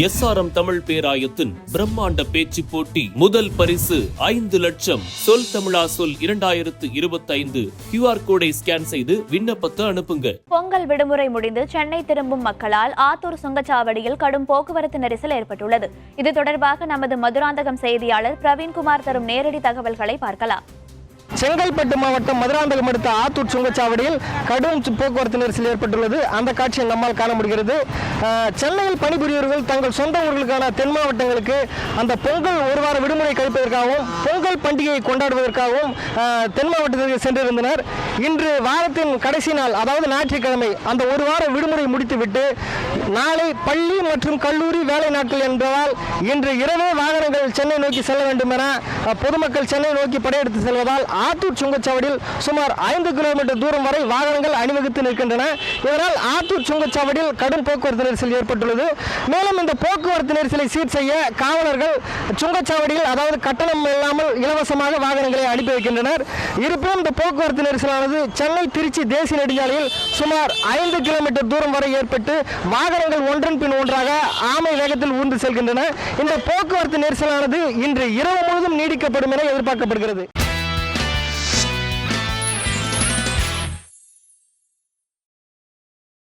SRM Tamil பேராயத்தின் பிரம்மாண்ட பேச்சு போட்டி முதல் பரிசு ஐந்து லட்சம். சொல் தமிழா சொல் இரண்டாயிரத்து இருபத்தைந்து. கியூஆர் கோடை ஸ்கேன் செய்து விண்ணப்பத்தை அனுப்புங்க. பொங்கல் விடுமுறை முடிந்து சென்னை திரும்பும் மக்களால் ஆத்தூர் சுங்கச்சாவடியில் கடும் போக்குவரத்து நெரிசல் ஏற்பட்டுள்ளது. இது தொடர்பாக நமது மதுராந்தகம் செய்தியாளர் பிரவீன்குமார் தரும் நேரடி தகவல்களை பார்க்கலாம். செங்கல்பட்டு மாவட்டம் மதுராந்தகம் அடுத்த ஆத்தூர் சுங்கச்சாவடியில் கடும் போக்குவரத்து நெரிசல் ஏற்பட்டுள்ளது. அந்த காட்சியை நம்மால் காண முடிகிறது. சென்னையில் பணிபுரியவர்கள் தங்கள் சொந்த ஊர்களுக்கான தென் மாவட்டங்களுக்கு அந்த பொங்கல் ஒரு வார விடுமுறை கழிப்பதற்காகவும் பொங்கல் பண்டிகையை கொண்டாடுவதற்காகவும் தென் மாவட்டத்திற்கு சென்றிருந்தனர். இன்று வாரத்தின் கடைசி நாள் அதாவது ஞாயிற்றுக்கிழமை அந்த ஒரு வார விடுமுறை முடித்துவிட்டு நாளை பள்ளி மற்றும் கல்லூரி வேலை நாட்கள் என்பதால் இன்று இரவே வாகனங்கள் சென்னை நோக்கி செல்ல வேண்டும் என பொதுமக்கள் சென்னை நோக்கி படையெடுத்து செல்வதால் ஆத்தூர் சுங்கச்சாவடியில் சுமார் ஐந்து கிலோமீட்டர் தூரம் வரை வாகனங்கள் அணிவகுத்து நிற்கின்றன. இதனால் ஆத்தூர் சுங்கச்சாவடியில் கடும் போக்குவரத்து நெரிசல் ஏற்பட்டுள்ளது. மேலும் இந்த போக்குவரத்து நெரிசலை சீர் செய்ய காவலர்கள் சுங்கச்சாவடியில் அதாவது கட்டணம் இல்லாமல் இலவசமாக வாகனங்களை அனுப்பி வைக்கின்றனர். இருப்பினும் இந்த போக்குவரத்து நெரிசலானது சென்னை திருச்சி தேசிய நெடுஞ்சாலையில் சுமார் ஐந்து கிலோமீட்டர் தூரம் வரை ஏற்பட்டு வாகனங்கள் ஒன்றன் பின் ஒன்றாக ஆமை வேகத்தில் ஊர்ந்து செல்கின்றன. இந்த போக்குவரத்து நெரிசலானது இன்று இரவு முழுவதும் நீடிக்கப்படும் என எதிர்பார்க்கப்படுகிறது.